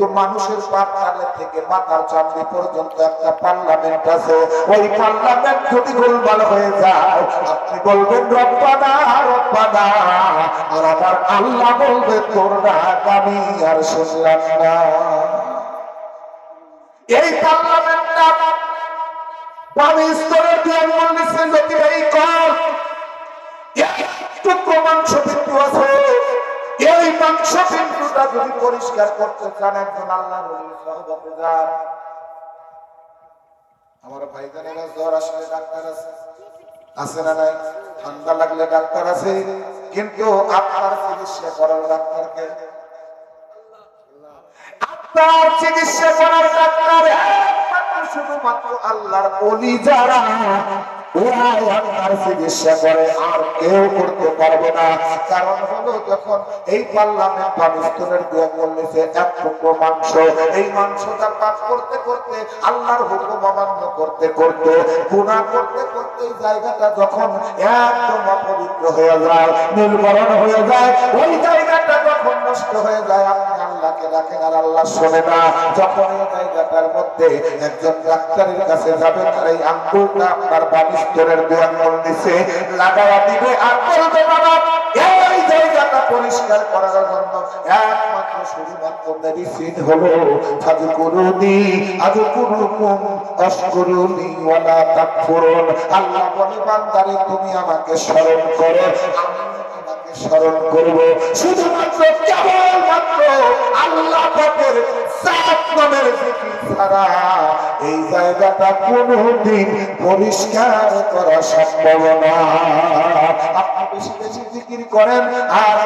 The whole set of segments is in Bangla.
কিন্তু মানুষের পাতালের থেকে মাথার চামড়ি পর্যন্ত একটা পার্লামেন্ট আছে। ওই পার্লামেন্ট যদি গোলমাল হয়ে যায়, আপনি বলবেন আর আমার আল্লাহ বলবে, তোর ডাক আমি আর শুনলাম না। এই পার্লামেন্টটা বামি স্তরের দিয়ে মনে এই কর। মাংস যদি পরিষ্কার করতে চান, একজন আল্লাহ আমার ভাইজানেরা জ্বর আসলে ডাক্তার আছে। আছে না নাই? ঠান্ডা লাগলে ডাক্তার আছে। কিন্তু আপনার চিকিৎসা করার ডাক্তারকে আপনার চিকিৎসা করার শুধুমাত্র আল্লাহর অলি যারা চিকিৎসা করে, আর কেউ করতে পারবে না। কারণ হলো যখন এই পাকিস্তানের মাংস করতে করতে, আল্লাহর হুকুম অমান্য করতে করতে করতে করতে জায়গাটা যখন একদম অপবিত্র হয়ে যায় নির্বরণ হয়ে যায়, ওই জায়গাটা যখন নষ্ট হয়ে যায় আপনি আল্লাহকে রাখেন আর আল্লাহ শোনে না। যখন এই জায়গাটার মধ্যে একজন ডাক্তারের কাছে যাবেন আর এই আঙ্গুলটা আপনার বানিস্তরের দুয়াঙ্গল নিচে লাগায়া দিবে আর বলবে, বাবা, এই জায়গাটা পরিষ্কার করার জন্য একমাত্র শুধুমাত্র মেডিসিন হলো আজ করুনি আজ করুকুম অস্করুনি ওয়ালা তাকফুরুন। আল্লাহ বলে, বান্দারে, তুমি আমাকে স্মরণ করো। আমি স্মরণ করব। শুধুমাত্র কেবলমাত্র আল্লাহ পাকের সাত নামের ছাড়া এই জায়গাটা কোনদিন পরিষ্কার করা সম্ভব না। আপনি বেশি বেশি জিকির করেন আর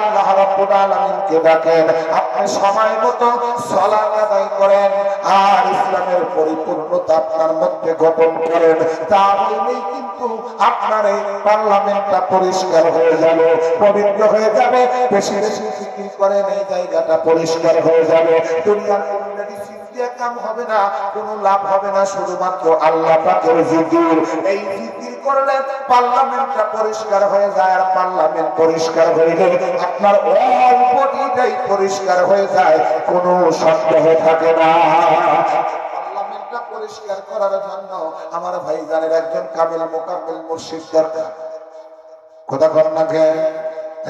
রাব্বুল আলামিনকে ডাকেন? আপনি সময় মতো সালাত আদায় করেন আর ইসলামের পরিপূর্ণতা আপনার মধ্যে গঠন করেন। তাহলেই কিন্তু আপনার এই পার্লামেন্টটা পরিষ্কার হয়ে যাবে, পবিত্র হয়ে যাবে, বেশি বেশি জিকির করেন, এই জায়গাটা পরিষ্কার হয়ে যাবে। দুনিয়ার দিয়ে কাম হবে না, কোনো লাভ হবে না। শুধুমাত্র আল্লাহ পাকের জিকির। এই জিকির করলে পার্লামেন্টটা পরিষ্কার হয়ে যায় আর পার্লামেন্ট পরিষ্কার হয়ে গেলে আপনার অল বডিটাই পরিষ্কার হয়ে যায়, কোনো সন্দেহ থাকে না। পার্লামেন্টটা পরিষ্কার করার জন্য আমার ভাই জানের একজন কামিল মোকাম্মেল মুর্শিদ দরকার। কথা কর না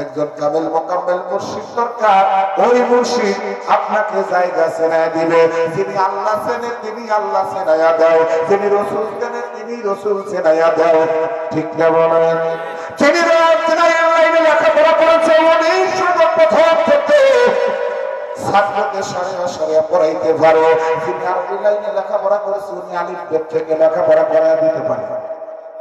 একজন কামেল মোকাম্মেল মুর্শিদ দরকার। ওই মুর্শিদ আপনাকে জায়গা চেনায় দিবে। যিনি আল্লাহ চেনে তিনি আল্লাহ চেনাইয়া দেয়। যিনি রসুল চেনে তিনি রসুল চেনাইয়া দেয়। ঠিক না বলেন যিনি লাইনে লেখাপড়া করেছে সর্বপ্রথম থেকে ছাত্রকে সরিয়া সরিয়া পড়াইতে পারে। যিনি আরবি লাইনে লেখাপড়া করেছে, উনি আলিফ থেকে লেখাপড়া করাই দিতে পারে।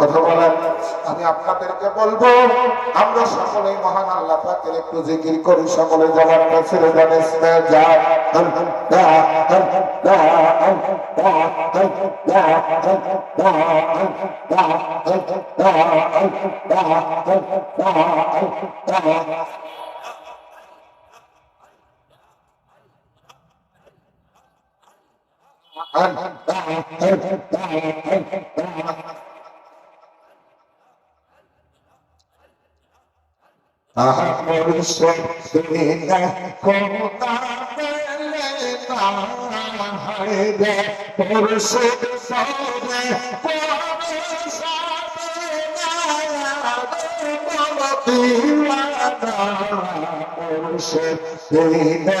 কথা বলেন আমি আপনাদেরকে বলব, আমরা সকলে মহান আল্লাহ পাকের একটু জিকির করি, সকলে জবানটা ছেড়ে দেন ইসমে যা আমার সদিনা কোনা পেলে না হায় রে পরশে সবে পরে সবে না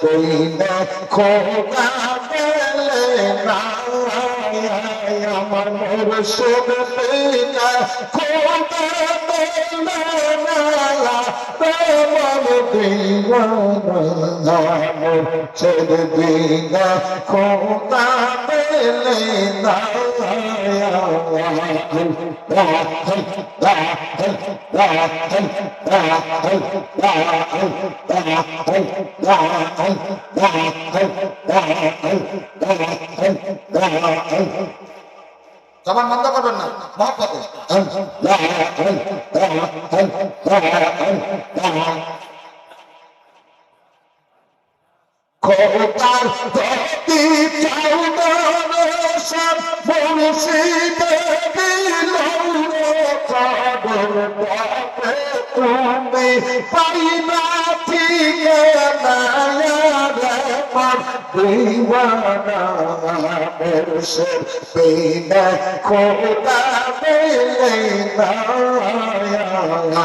তুই না খোদা বলে না আমার বিনা খোদা মেলা দিওয়ানা মুর্শিদ বিনা খোদা মেলে না জবান বন্ধ করবেন না মহব্বতে। খোদার ভক্তি চাউদার দিওয়ানা। মুর্শিদ বিনা খোদা মেলে না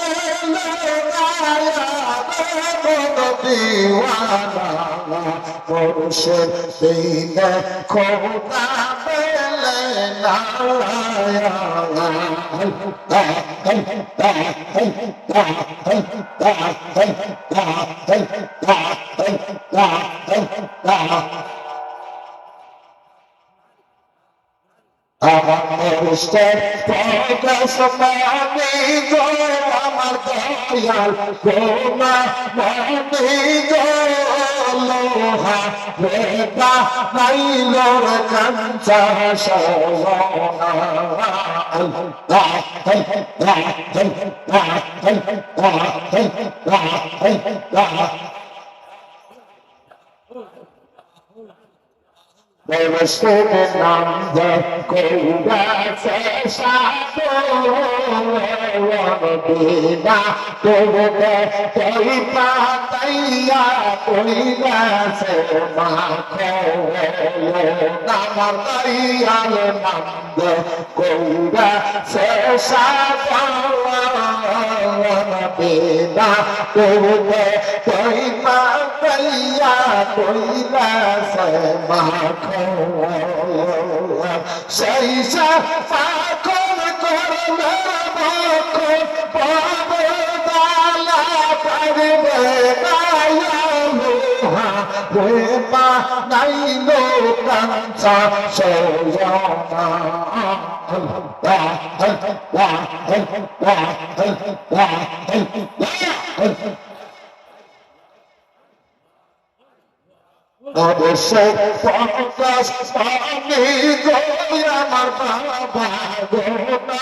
মুর্শিদ দিনা খোদা মেলে না আমার প্রকাশ মানি গো আমার দয়াল গোমা মানি গো লোহা বেটা নাইলোর কাঞ্চা সওনা মুর্শিদ নাম কৌরাছে সাদা তোবে কই পাতাইয়া কইরাছে মাখো নামার তাইয়াল নাম কৌরাছে সাদা বেদা তোবে কই পাতাইয়া সেই পাখন মাখন পাবে দালা পারবে লোহা রে মা নাইলো কাঞ্চা সয়না অবশ্যই পঞ্চাশ পানি গো আমার বাবা গো না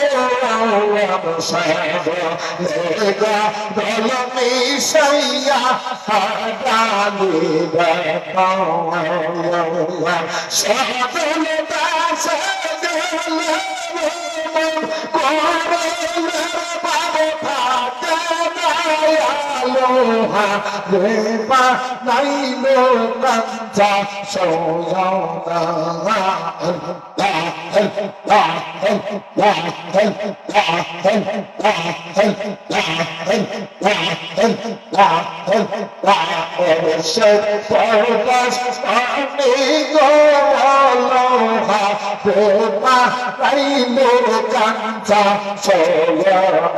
পরশ পানি গোলোহা প্রেমা গইল কাঞ্চা সৌমানা জবান Worship for us, on me go aloha, Puma, Rainu, Kanta, Solana,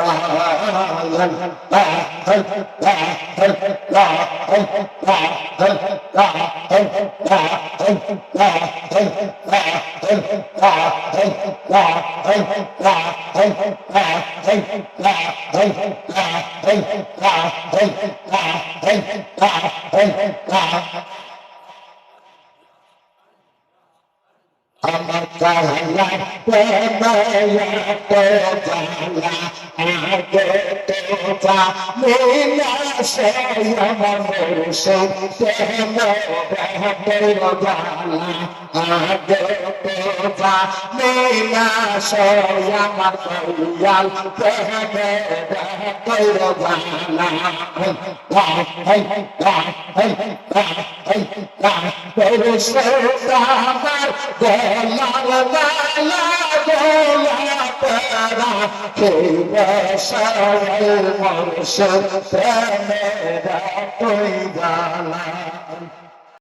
Ah, ah, ah, ah, জালা আগে তো জানি না সে আমার দয়াল প্রেমেরা তুই গালা